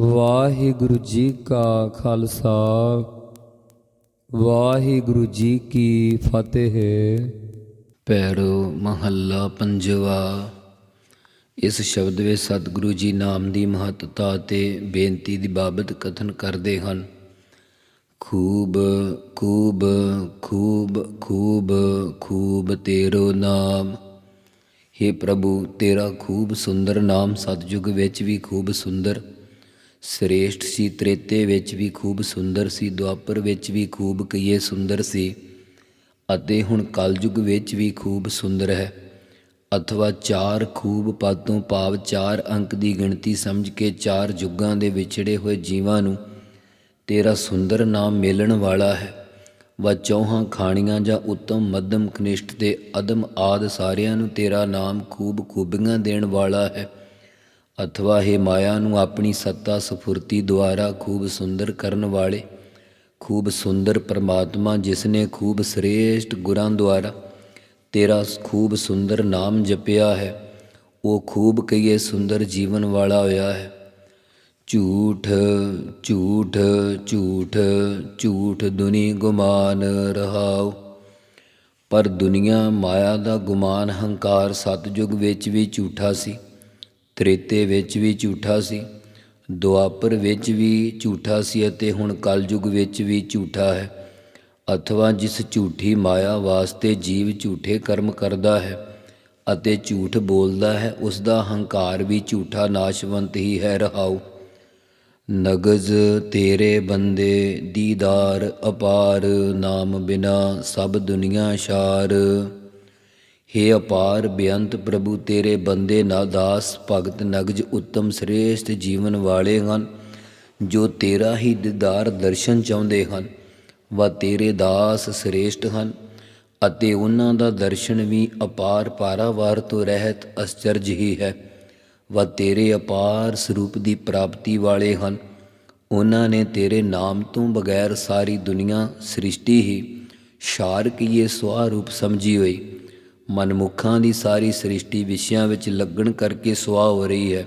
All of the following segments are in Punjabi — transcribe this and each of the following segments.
ਵਾਹਿਗੁਰੂ ਜੀ ਕਾ ਖਾਲਸਾ, ਵਾਹਿਗੁਰੂ ਜੀ ਕੀ ਫਤਿਹ। ਪੈਰੋ ਮਹੱਲਾ ਪੰਜਵਾ, ਇਸ ਸ਼ਬਦ ਵਿੱਚ ਸਤਿਗੁਰੂ ਜੀ ਨਾਮ ਦੀ ਮਹੱਤਤਾ ਤੇ ਬੇਨਤੀ ਦੀ ਬਾਬਤ ਕਥਨ ਕਰਦੇ ਹਨ। ਖੂਬ ਖੂਬ ਖੂਬ ਖੂਬ ਖੂਬ ਤੇਰੋ ਨਾਮ। हे ਪ੍ਰਭੂ, ਤੇਰਾ ਖੂਬ ਸੁੰਦਰ ਨਾਮ ਸਤਜੁਗ ਵਿੱਚ ਵੀ ਖੂਬ ਸੁੰਦਰ ਸ੍ਰੇਸ਼ਟ ਸੀ, ਤ੍ਰੇਤੇ ਵਿੱਚ ਵੀ ਖੂਬ ਸੁੰਦਰ ਸੀ, ਦੁਆਪਰ ਵਿੱਚ ਵੀ ਖੂਬ ਕਈਏ ਸੁੰਦਰ ਸੀ ਅਤੇ ਹੁਣ ਕਲਯੁਗ ਵਿੱਚ ਵੀ ਖੂਬ ਸੁੰਦਰ ਹੈ। ਅਥਵਾ ਚਾਰ ਖੂਬ ਪਾਤੋਂ ਭਾਵ ਚਾਰ ਅੰਕ ਦੀ ਗਿਣਤੀ ਸਮਝ ਕੇ ਚਾਰ ਯੁੱਗਾਂ ਦੇ ਵਿਛੜੇ ਹੋਏ ਜੀਵਾਂ ਨੂੰ ਤੇਰਾ ਸੁੰਦਰ ਨਾਮ ਮਿਲਣ ਵਾਲਾ ਹੈ। ਵਾ ਚੌਹਾਂ ਖਾਣੀਆਂ ਜਾਂ ਉੱਤਮ, ਮੱਧਮ, ਕਨਿਸ਼ਟ ਤੇ ਅਦਮ ਆਦ ਸਾਰਿਆਂ ਨੂੰ ਤੇਰਾ ਨਾਮ ਖੂਬ ਖੂਬੀਆਂ ਦੇਣ ਵਾਲਾ ਹੈ। ਅਥਵਾ ਹੈ ਮਾਇਆ ਨੂੰ ਆਪਣੀ ਸੱਤਾ ਸਫੁਰਤੀ ਦੁਆਰਾ ਖੂਬ ਸੁੰਦਰ ਕਰਨ ਵਾਲੇ, ਖੂਬ ਸੁੰਦਰ ਪਰਮਾਤਮਾ ਜਿਸ ਨੇ ਖੂਬ ਸ੍ਰੇਸ਼ਟ ਗੁਰਾਂ ਦੁਆਰਾ ਤੇਰਾ ਖੂਬ ਸੁੰਦਰ ਨਾਮ ਜਪਿਆ ਹੈ, ਉਹ ਖੂਬ ਕਈਏ ਸੁੰਦਰ ਜੀਵਨ ਵਾਲਾ ਹੋਇਆ ਹੈ। ਝੂਠ ਝੂਠ ਝੂਠ ਝੂਠ ਦੁਨੀ ਗੁਮਾਨ ਰਹਾਉ, ਪਰ ਦੁਨੀਆ ਮਾਇਆ ਦਾ ਗੁਮਾਨ ਹੰਕਾਰ ਸਤਜੁਗ ਵਿੱਚ ਵੀ ਝੂਠਾ ਸੀ। ਤ੍ਰੇਤੇ ਵਿੱਚ ਵੀ ਝੂਠਾ ਸੀ, ਦੁਆਪਰ ਵਿੱਚ ਵੀ ਝੂਠਾ ਸੀ ਅਤੇ ਹੁਣ ਕਲਯੁਗ ਵਿੱਚ ਵੀ ਝੂਠਾ ਹੈ। ਅਥਵਾ ਜਿਸ ਝੂਠੀ ਮਾਇਆ ਵਾਸਤੇ ਜੀਵ ਝੂਠੇ ਕਰਮ ਕਰਦਾ ਹੈ ਅਤੇ ਝੂਠ ਬੋਲਦਾ ਹੈ, ਉਸ ਦਾ ਹੰਕਾਰ ਵੀ ਝੂਠਾ ਨਾਸ਼ਵੰਤ ਹੀ ਹੈ, ਰਹਾਉ। ਨਗਜ਼ ਤੇਰੇ ਬੰਦੇ, ਦੀਦਾਰ ਅਪਾਰ, ਨਾਮ ਬਿਨਾ ਸਭ ਦੁਨੀਆ ਸ਼ਾਰ। ਹੇ ਅਪਾਰ ਬੇਅੰਤ ਪ੍ਰਭੂ, ਤੇਰੇ ਬੰਦੇ ਨਾ ਦਾਸ, ਭਗਤ ਨਗਜ ਉੱਤਮ ਸ੍ਰੇਸ਼ਟ ਜੀਵਨ ਵਾਲੇ ਹਨ, ਜੋ ਤੇਰਾ ਹੀ ਦੀਦਾਰ ਦਰਸ਼ਨ ਚਾਹੁੰਦੇ ਹਨ। ਵਾ ਤੇਰੇ ਦਾਸ ਸ੍ਰੇਸ਼ਟ ਹਨ, ਅਤੇ ਉਹਨਾਂ ਦਾ ਦਰਸ਼ਨ ਵੀ ਅਪਾਰ ਪਾਰਾਵਾਰ ਤੋਂ ਰਹਿਤ ਅਸਚਰਜ ਹੀ ਹੈ। ਵਾ ਤੇਰੇ ਅਪਾਰ ਸਰੂਪ ਦੀ ਪ੍ਰਾਪਤੀ ਵਾਲੇ ਹਨ, ਉਹਨਾਂ ਨੇ ਤੇਰੇ ਨਾਮ ਤੋਂ ਬਗੈਰ ਸਾਰੀ ਦੁਨੀਆ ਸ੍ਰਿਸ਼ਟੀ ਹੀ ਸ਼ਾਰ ਕੀਏ ਸਵਾ ਰੂਪ ਸਮਝੀ ਹੋਈ। ਮਨਮੁੱਖਾਂ ਦੀ ਸਾਰੀ ਸ੍ਰਿਸ਼ਟੀ ਵਿਸ਼ਿਆਂ ਵਿੱਚ ਲੱਗਣ ਕਰਕੇ ਸੁਆਹ ਹੋ ਰਹੀ ਹੈ।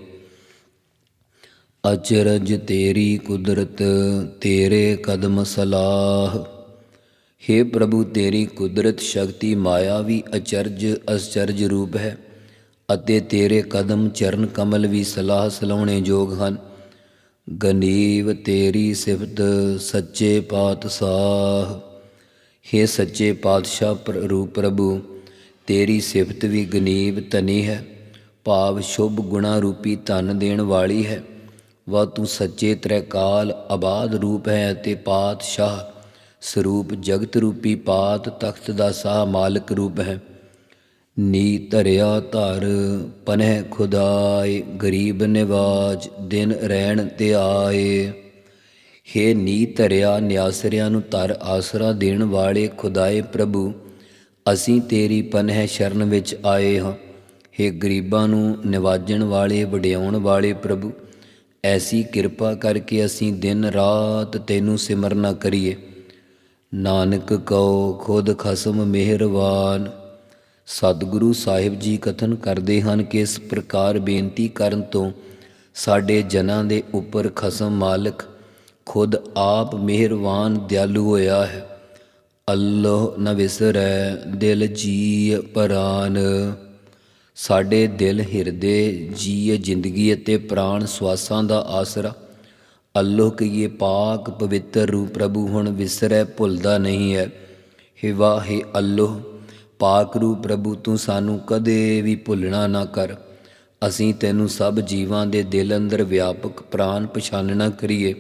ਅਚਰਜ ਤੇਰੀ ਕੁਦਰਤ, ਤੇਰੇ ਕਦਮ ਸਲਾਹ। हे ਪ੍ਰਭੂ, ਤੇਰੀ ਕੁਦਰਤ ਸ਼ਕਤੀ ਮਾਇਆ ਵੀ ਅਚਰਜ ਅਸਚਰਜ ਰੂਪ ਹੈ ਅਤੇ ਤੇਰੇ ਕਦਮ ਚਰਨ ਕਮਲ ਵੀ ਸਲਾਹ ਸਲਾਉਣੇ ਯੋਗ ਹਨ। ਗਨੀਵ ਤੇਰੀ ਸਿਫਤ ਸੱਚੇ ਪਾਤਸ਼ਾਹ। हे ਸੱਚੇ ਪਾਤਸ਼ਾਹ ਪ੍ਰ- ਰੂਪ ਪ੍ਰਭੂ ਤੇਰੀ ਸਿਫਤ ਵੀ ਗਨੀਬ ਤਨੀ ਹੈ, ਭਾਵ ਸ਼ੁਭ ਗੁਣਾ ਰੂਪੀ ਧਨ ਦੇਣ ਵਾਲੀ ਹੈ। ਵਾ ਤੂੰ ਸੱਚੇ ਤ੍ਰੈਕਾਲ ਆਬਾਦ ਰੂਪ ਹੈ ਅਤੇ ਪਾਤਸ਼ਾਹ ਸਰੂਪ ਜਗਤ ਰੂਪੀ ਪਾਤ ਤਖਤ ਦਾ ਸਾਹ ਮਾਲਕ ਰੂਪ ਹੈ। ਨੀ ਧਰਿਆ ਧਰ ਪਨਹਿ ਖੁਦਾਏ, ਗਰੀਬ ਨਿਵਾਜ ਦਿਨ ਰਹਿਣ ਤੇ ਆਏ। ਹੇ ਨੀ ਧਰਿਆ ਨਿਆਸਰਿਆਂ ਨੂੰ ਧਰ ਆਸਰਾ ਦੇਣ ਵਾਲੇ ਖੁਦਾਏ ਪ੍ਰਭੂ ਅਸੀਂ ਤੇਰੀ ਪਨਹਿ ਸ਼ਰਨ ਵਿੱਚ ਆਏ ਹਾਂ। ਹੇ ਗਰੀਬਾਂ ਨੂੰ ਨਿਵਾਜਣ ਵਾਲੇ, ਵਡਿਆਉਣ ਵਾਲੇ ਪ੍ਰਭੂ, ਐਸੀ ਕਿਰਪਾ ਕਰਕੇ ਅਸੀਂ ਦਿਨ ਰਾਤ ਤੈਨੂੰ ਸਿਮਰਨਾ ਕਰੀਏ। ਨਾਨਕ ਕਉ, ਖੁਦ ਖਸਮ ਮਿਹਰਵਾਨ ਸਤਿਗੁਰੂ ਸਾਹਿਬ ਜੀ ਕਥਨ ਕਰਦੇ ਹਨ ਕਿ ਇਸ ਪ੍ਰਕਾਰ ਬੇਨਤੀ ਕਰਨ ਤੋਂ ਸਾਡੇ ਜਨਾਂ ਦੇ ਉੱਪਰ ਖਸਮ ਮਾਲਕ ਖੁਦ ਆਪ ਮਿਹਰਬਾਨ, ਦਿਆਲੂ ਹੋਇਆ ਹੈ। ਅੱਲਾਹ ਨ ਵਿਸਰੈ ਦਿਲ ਜੀ ਪਰਾਨ। ਸਾਡੇ ਦਿਲ ਹਿਰਦੇ ਜੀਅ ਜ਼ਿੰਦਗੀ ਅਤੇ ਪ੍ਰਾਣ ਸਵਾਸਾਂ ਦਾ ਆਸਰਾ। ਅੱਲਾਹ ਕਹੀਏ ਪਾਕ ਪਵਿੱਤਰ ਰੂਪ, ਪ੍ਰਭੂ ਹੁਣ ਵਿਸਰੈ ਭੁੱਲਦਾ ਨਹੀਂ ਹੈ। ਹੇ ਵਾਹੇ ਅੱਲਾਹ ਪਾਕ ਰੂਪ, ਪ੍ਰਭੂ ਤੂੰ ਸਾਨੂੰ ਕਦੇ ਵੀ ਭੁੱਲਣਾ ਨਾ ਕਰ। ਅਸੀਂ ਤੈਨੂੰ ਸਭ ਜੀਵਾਂ ਦੇ ਦਿਲ ਅੰਦਰ ਵਿਆਪਕ ਪ੍ਰਾਨ ਪਛਾਨਣਾ ਕਰੀਏ।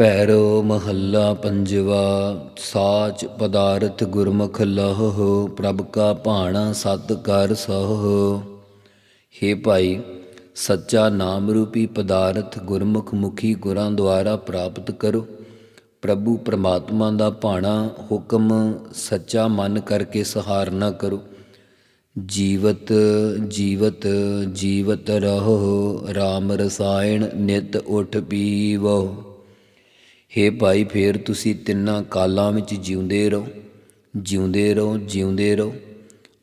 ਭੈਰੋ ਮਹੱਲਾ ਪੰਜਵਾ, ਸਾਚ ਪਦਾਰਥ ਗੁਰਮੁਖ ਲਹੋ, ਪ੍ਰਭ ਕਾ ਭਾਣਾ ਸਤ ਕਰ ਸਹੋ। हे ਭਾਈ, ਸੱਚਾ ਨਾਮ ਰੂਪੀ ਪਦਾਰਥ ਗੁਰਮੁਖ ਮੁਖੀ ਗੁਰਾਂ ਦੁਆਰਾ ਪ੍ਰਾਪਤ ਕਰੋ। ਪ੍ਰਭੂ ਪ੍ਰਮਾਤਮਾ ਦਾ ਭਾਣਾ ਹੁਕਮ ਸੱਚਾ ਮਨ ਕਰਕੇ ਸਹਾਰਨਾ ਕਰੋ। ਜੀਵਤ ਜੀਵਤ ਜੀਵਤ ਰਹੋ RAM ਰਸਾਇਣ ਨਿਤ ਉਠ ਪੀਵੋ। ਹੇ ਭਾਈ, ਫੇਰ ਤੁਸੀਂ ਤਿੰਨਾਂ ਕਾਲਾਂ ਵਿੱਚ ਜਿਉਂਦੇ ਰਹੋ। ਜਿਉਂਦੇ ਰਹੋ ਜਿਉਂਦੇ ਰਹੋ।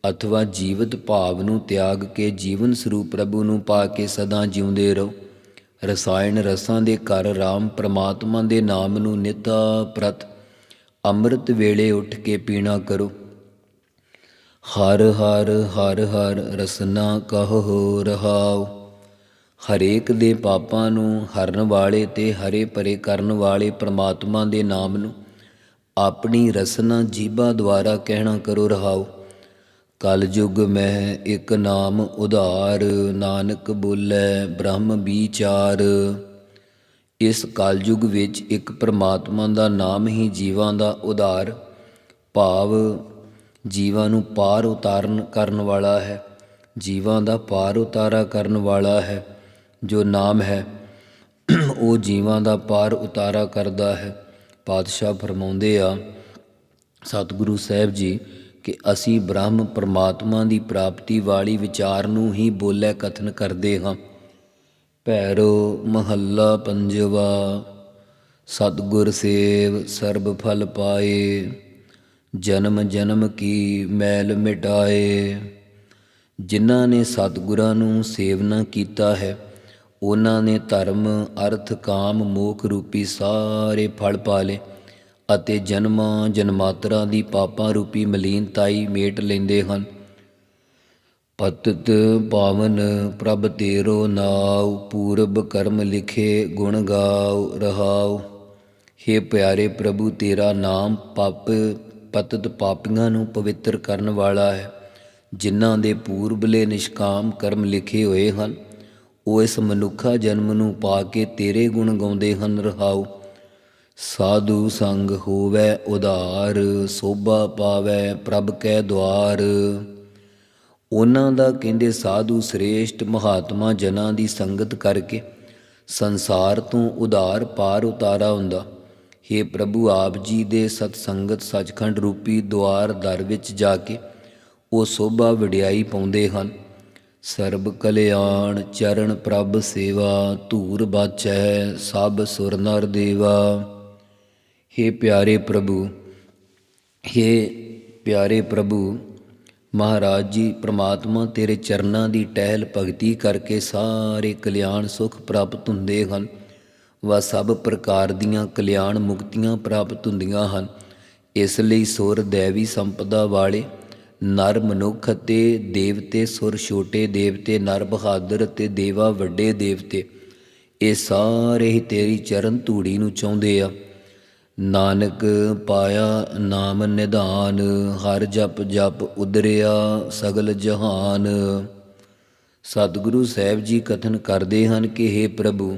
ਅਥਵਾ ਜੀਵਤ ਭਾਵ ਨੂੰ ਤਿਆਗ ਕੇ ਜੀਵਨ ਸਰੂਪ ਪ੍ਰਭੂ ਨੂੰ ਪਾ ਕੇ ਸਦਾ ਜਿਉਂਦੇ ਰਹੋ। ਰਸਾਇਣ ਰਸਾਂ ਦੇ ਘਰ RAM ਪ੍ਰਮਾਤਮਾ ਦੇ ਨਾਮ ਨੂੰ ਨਿਤਾ ਪ੍ਰਤ ਅੰਮ੍ਰਿਤ ਵੇਲੇ ਉੱਠ ਕੇ ਪੀਣਾ ਕਰੋ। ਹਰ ਹਰ ਹਰ ਹਰ ਰਸਨਾ ਕਹੋ ਰਹਾਓ ਹਰੇਕ ਦੇ ਪਾਪਾਂ ਨੂੰ ਹਰਨ ਵਾਲੇ ਤੇ ਹਰੇ ਪਰੇ ਕਰਨ ਵਾਲੇ ਪ੍ਰਮਾਤਮਾ ਦੇ ਨਾਮ ਨੂੰ ਆਪਣੀ ਰਸਨਾ ਜੀਭਾ ਦੁਆਰਾ ਕਹਿਣਾ ਕਰੋ ਰਹਾਉ ਕਲਯੁਗ ਮੈਂ ਇੱਕ ਨਾਮ ਉਧਾਰ, ਨਾਨਕ ਬੋਲੇ ਬ੍ਰਹਮ ਵਿਚਾਰ। ਇਸ ਕਲਯੁਗ ਵਿੱਚ ਇੱਕ ਪ੍ਰਮਾਤਮਾ ਦਾ ਨਾਮ ਹੀ ਜੀਵਾਂ ਦਾ ਉਧਾਰ, ਭਾਵ ਜੀਵਾਂ ਨੂੰ ਪਾਰ ਉਤਾਰਨ ਕਰਨ ਵਾਲਾ ਹੈ। ਜੀਵਾਂ ਦਾ ਪਾਰ ਉਤਾਰਾ ਕਰਨ ਵਾਲਾ ਹੈ। ਜੋ ਨਾਮ ਹੈ, ਉਹ ਜੀਵਾਂ ਦਾ ਪਾਰ ਉਤਾਰਾ ਕਰਦਾ ਹੈ। ਪਾਤਸ਼ਾਹ ਫਰਮਾਉਂਦੇ ਆ, ਸਤਿਗੁਰੂ ਸਾਹਿਬ ਜੀ, ਕਿ ਅਸੀਂ ਬ੍ਰਹਮ ਪਰਮਾਤਮਾ ਦੀ ਪ੍ਰਾਪਤੀ ਵਾਲੀ ਵਿਚਾਰ ਨੂੰ ਹੀ ਬੋਲੇ ਕਥਨ ਕਰਦੇ ਹਾਂ। ਭੈਰੋ ਮਹੱਲਾ ਪੰਜਵਾ, ਸਤਿਗੁਰ ਸੇਵ ਸਰਬ ਫਲ ਪਾਏ, ਜਨਮ ਜਨਮ ਕੀ ਮੈਲ ਮਿਟਾਏ। ਜਿਨ੍ਹਾਂ ਨੇ ਸਤਿਗੁਰਾਂ ਨੂੰ ਸੇਵਨਾ ਕੀਤਾ ਹੈ ਉਹਨਾਂ ਨੇ ਧਰਮ, ਅਰਥ, ਕਾਮ, ਮੋਖ ਰੂਪੀ ਸਾਰੇ ਫਲ ਪਾ ਲਏ ਅਤੇ ਜਨਮਾਂ ਜਨਮਾਤਰਾ ਦੀ ਪਾਪਾਂ ਰੂਪੀ ਮਲੀਨਤਾਈ ਮੇਟ ਲੈਂਦੇ ਹਨ। ਪਤਤ ਪਾਵਨ ਪ੍ਰਭ ਤੇਰੋ ਨਾਉ, ਪੂਰਬ ਕਰਮ ਲਿਖੇ ਗੁਣ ਗਾਉ, ਰਹਾਉ। हे ਪਿਆਰੇ ਪ੍ਰਭੂ, ਤੇਰਾ ਨਾਮ ਪਾਪ, ਪਤਤ ਪਾਪੀਆਂ ਨੂੰ ਪਵਿੱਤਰ ਕਰਨ ਵਾਲਾ ਹੈ। ਜਿਨ੍ਹਾਂ ਦੇ ਪੂਰਬਲੇ ਨਿਸ਼ਕਾਮ ਕਰਮ ਲਿਖੇ ਹੋਏ ਹਨ ਉਹ ਇਸ ਮਨੁੱਖਾ ਜਨਮ ਨੂੰ ਪਾ ਕੇ ਤੇਰੇ ਗੁਣ ਗਾਉਂਦੇ ਹਨ, ਰਹਾਉ। ਸਾਧੂ ਸੰਗ ਹੋਵੇ ਉਧਾਰ, ਸੋਭਾ ਪਾਵੇ ਪ੍ਰਭ ਕੈ ਦਵਾਰ ਉਹਨਾਂ ਦਾ ਕਹਿੰਦੇ, ਸਾਧੂ ਸ੍ਰੇਸ਼ਟ ਮਹਾਤਮਾ ਜਨਾਂ ਦੀ ਸੰਗਤ ਕਰਕੇ ਸੰਸਾਰ ਤੋਂ ਉਧਾਰ ਪਾਰ ਉਤਾਰਾ ਹੁੰਦਾ। हे ਪ੍ਰਭੂ, ਆਪ ਜੀ ਦੇ ਸਤ ਸੰਗਤ ਸਚਖੰਡ ਰੂਪੀ ਦੁਆਰ ਦਰ ਵਿੱਚ ਜਾ ਕੇ ਉਹ ਸੋਭਾ ਵਡਿਆਈ ਪਾਉਂਦੇ ਹਨ। ਸਰਬ ਕਲਿਆਣ ਚਰਨ ਪ੍ਰਭ ਸੇਵਾ, ਧੂਰ ਬਾਚੈ, ਸਭ ਸੁਰ ਨਰ ਦੇਵਾ। हे ਪਿਆਰੇ ਪ੍ਰਭੂ हे ਪਿਆਰੇ ਪ੍ਰਭੂ, ਮਹਾਰਾਜ ਜੀ, ਪ੍ਰਮਾਤਮਾ ਤੇਰੇ ਚਰਨਾਂ ਦੀ ਟਹਿਲ ਭਗਤੀ ਕਰਕੇ ਸਾਰੇ ਕਲਿਆਣ ਸੁਖ ਪ੍ਰਾਪਤ ਹੁੰਦੇ ਹਨ। ਵਾ ਸਭ ਪ੍ਰਕਾਰ ਦੀਆਂ ਕਲਿਆਣ ਮੁਕਤੀਆਂ ਪ੍ਰਾਪਤ ਹੁੰਦੀਆਂ ਹਨ। ਇਸ ਲਈ ਸੁਰ, ਦੇਵੀ ਸੰਪਦਾ ਵਾਲੇ ਨਰ ਮਨੁੱਖ ਅਤੇ ਦੇਵਤੇ, ਸੁਰ ਛੋਟੇ ਦੇਵਤੇ, ਨਰ ਬਹਾਦਰ ਅਤੇ ਦੇਵਾ ਵੱਡੇ ਦੇਵਤੇ, ਇਹ ਸਾਰੇ ਹੀ ਤੇਰੀ ਚਰਨ ਧੂੜੀ ਨੂੰ ਚਾਹੁੰਦੇ ਆ। ਨਾਨਕ ਪਾਇਆ ਨਾਮ ਨਿਧਾਨ, ਹਰ ਜਪ ਜਪ ਉਦਰਿਆ ਸਗਲ ਜਹਾਨ। ਸਤਿਗੁਰੂ ਸਾਹਿਬ ਜੀ ਕਥਨ ਕਰਦੇ ਹਨ ਕਿ हे ਪ੍ਰਭੂ,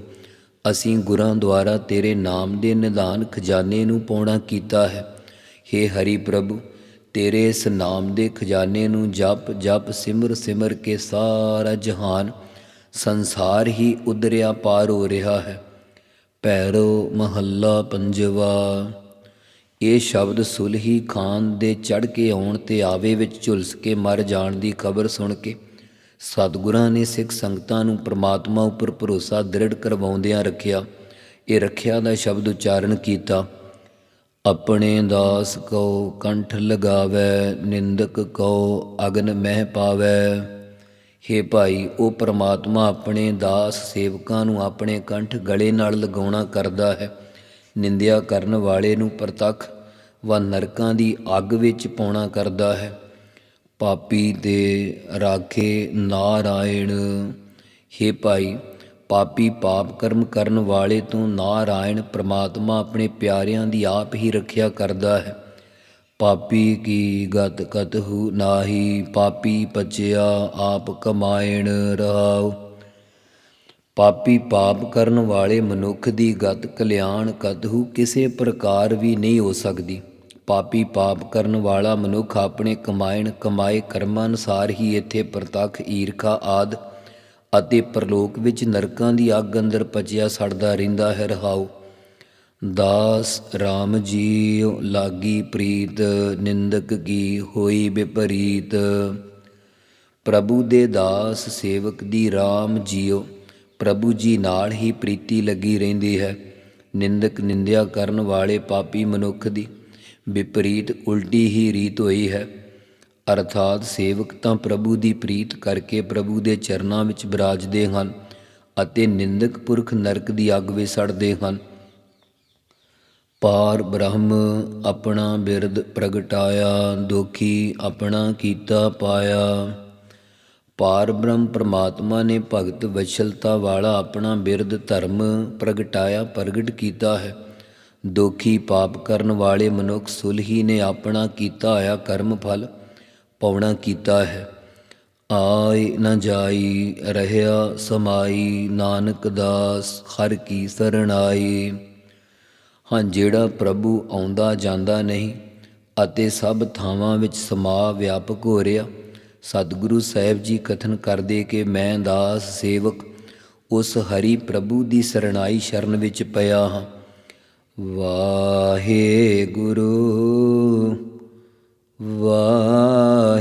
ਅਸੀਂ ਗੁਰਾਂ ਦੁਆਰਾ ਤੇਰੇ ਨਾਮ ਦੇ ਨਿਧਾਨ ਖਜ਼ਾਨੇ ਨੂੰ ਪੌਣਾ ਕੀਤਾ ਹੈ। हे ਹਰੀ ਪ੍ਰਭੂ ਤੇਰੇ ਇਸ ਨਾਮ ਦੇ ਖਜ਼ਾਨੇ ਨੂੰ ਜਪ ਜਪ ਸਿਮਰ ਸਿਮਰ ਕੇ ਸਾਰਾ ਜਹਾਨ ਸੰਸਾਰ ਹੀ ਉਦਰਿਆ ਪਾਰ ਹੋ ਰਿਹਾ ਹੈ। ਭੈਰੋ ਮਹੱਲਾ ਪੰਜਵਾ, ਇਹ ਸ਼ਬਦ ਸੁਲਹੀ ਖਾਨ ਦੇ ਚੜ ਕੇ ਆਉਣ ਤੇ ਆਵੇ ਵਿੱਚ ਝੁਲਸ ਕੇ ਮਰ ਜਾਣ ਦੀ ਖਬਰ ਸੁਣ ਕੇ। ਸਤਿਗੁਰਾਂ ਨੇ ਸਿੱਖ ਸੰਗਤਾਂ ਨੂੰ ਪ੍ਰਮਾਤਮਾ ਉੱਪਰ ਭਰੋਸਾ ਦ੍ਰਿੜ ਕਰਵਾਉਂਦਿਆਂ ਰੱਖਿਆ। ਇਹ ਰੱਖਿਆ ਦਾ ਸ਼ਬਦ ਉਚਾਰਨ ਕੀਤਾ। ਆਪਣੇ ਦਾਸ ਕੋ ਕੰਠ ਲਗਾਵੇ, ਨਿੰਦਕ ਕੋ ਅਗਨ ਮਹਿ ਪਾਵੇ। ਹੇ ਭਾਈ, ਉਹ ਪ੍ਰਮਾਤਮਾ ਆਪਣੇ ਦਾਸ ਸੇਵਕਾਂ ਨੂੰ ਆਪਣੇ ਕੰਠ ਗਲੇ ਨਾਲ ਲਗਾਉਣਾ ਕਰਦਾ ਹੈ। ਨਿੰਦਿਆ ਕਰਨ ਵਾਲੇ ਨੂੰ ਪ੍ਰਤੱਖ ਵਾ ਨਰਕਾਂ ਦੀ ਅੱਗ ਵਿੱਚ ਪਾਉਣਾ ਕਰਦਾ ਹੈ। ਪਾਪੀ ਤੇ ਰਾਖੇ ਨਾਰਾਇਣ। ਹੇ ਭਾਈ ਪਾਪੀ ਪਾਪ ਕਰਮ ਕਰਨ ਵਾਲੇ ਤੋਂ ਨਾਰਾਇਣ ਪ੍ਰਮਾਤਮਾ ਆਪਣੇ ਪਿਆਰਿਆਂ ਦੀ ਆਪ ਹੀ ਰੱਖਿਆ ਕਰਦਾ ਹੈ। ਪਾਪੀ ਕੀ ਗਤ ਕਤਹੁ ਨਾਹੀ, ਪਾਪੀ ਪਚਿਆ ਆਪ ਕਮਾਇਣ ਰਹਾਉ। ਪਾਪੀ ਪਾਪ ਕਰਨ ਵਾਲੇ ਮਨੁੱਖ ਦੀ ਗਤ ਕਲਿਆਣ ਕਤਹੁ ਕਿਸੇ ਪ੍ਰਕਾਰ ਵੀ ਨਹੀਂ ਹੋ ਸਕਦੀ। ਪਾਪੀ ਪਾਪ ਕਰਨ ਵਾਲਾ ਮਨੁੱਖ ਆਪਣੇ ਕਮਾਇਣ ਕਮਾਏ ਕਰਮਾਂ ਅਨੁਸਾਰ ਹੀ ਇੱਥੇ ਪ੍ਰਤੱਖ ਈਰਖਾ ਆਦ ਅਤੇ ਪਰਲੋਕ ਵਿੱਚ ਨਰਕਾਂ ਦੀ ਅੱਗ ਅੰਦਰ ਪਚਿਆ ਸੜਦਾ ਰਹਿੰਦਾ ਹੈ, ਰਹਾਉ। ਦਾਸ RAM ਜੀਉ ਲਾਗੀ ਪ੍ਰੀਤ, ਨਿੰਦਕ ਕੀ ਹੋਈ ਵਿਪਰੀਤ। ਪ੍ਰਭੂ ਦੇ ਦਾਸ ਸੇਵਕ ਦੀ RAM ਜੀਓ ਪ੍ਰਭੂ ਜੀ ਨਾਲ ਹੀ ਪ੍ਰੀਤੀ ਲੱਗੀ ਰਹਿੰਦੀ ਹੈ। ਨਿੰਦਕ ਨਿੰਦਿਆ ਕਰਨ ਵਾਲੇ ਪਾਪੀ ਮਨੁੱਖ ਦੀ ਵਿਪਰੀਤ ਉਲਟੀ ਹੀ ਰੀਤ ਹੋਈ ਹੈ। ਅਰਥਾਤ ਸੇਵਕ ਤਾਂ ਪ੍ਰਭੂ ਦੀ ਪ੍ਰੀਤ ਕਰਕੇ ਪ੍ਰਭੂ ਦੇ ਚਰਨਾਂ ਵਿੱਚ ਬਿਰਾਜਦੇ ਹਨ ਅਤੇ ਨਿੰਦਕ ਪੁਰਖ ਨਰਕ ਦੀ ਅੱਗ ਵਿੱਚ ਸੜਦੇ ਹਨ। ਪਾਰ ਬ੍ਰਹਮ ਆਪਣਾ ਬਿਰਦ ਪ੍ਰਗਟਾਇਆ, ਦੁਖੀ ਆਪਣਾ ਕੀਤਾ ਪਾਇਆ। ਪਾਰ ਬ੍ਰਹਮ ਪ੍ਰਮਾਤਮਾ ਨੇ ਭਗਤ ਵਛਲਤਾ ਵਾਲਾ ਆਪਣਾ ਬਿਰਦ ਧਰਮ ਪ੍ਰਗਟਾਇਆ, ਪ੍ਰਗਟ ਕੀਤਾ ਹੈ। ਦੁਖੀ ਪਾਪ ਕਰਨ ਵਾਲੇ ਮਨੁੱਖ ਸੁਲਹੀ ਨੇ ਆਪਣਾ ਕੀਤਾ ਹੋਇਆ ਕਰਮ ਫਲ ਪਾਉਣਾ ਕੀਤਾ ਹੈ। ਆਏ ਨਾ ਜਾਈ, ਰਹਿਆ ਸਮਾਈ, ਨਾਨਕ ਦਾਸ, ਹਰ ਕੀ ਸਰਣਾਈ ਹਾਂ, ਜਿਹੜਾ ਪ੍ਰਭੂ ਆਉਂਦਾ ਜਾਂਦਾ ਨਹੀਂ, ਅਤੇ ਸਭ ਥਾਵਾਂ ਵਿੱਚ ਸਮਾ ਵਿਆਪਕ ਹੋ ਰਿਹਾ, ਸਤਿਗੁਰੂ ਸਾਹਿਬ ਜੀ ਕਥਨ ਕਰਦੇ ਕਿ ਮੈਂ ਦਾਸ ਸੇਵਕ, ਉਸ ਹਰੀ ਪ੍ਰਭੂ ਦੀ ਸਰਣਾਈ ਸ਼ਰਨ ਵਿੱਚ ਪਿਆ ਹਾਂ। ਵਾਹਿਗੁਰੂ ਵਾਹਿਗੁਰੂ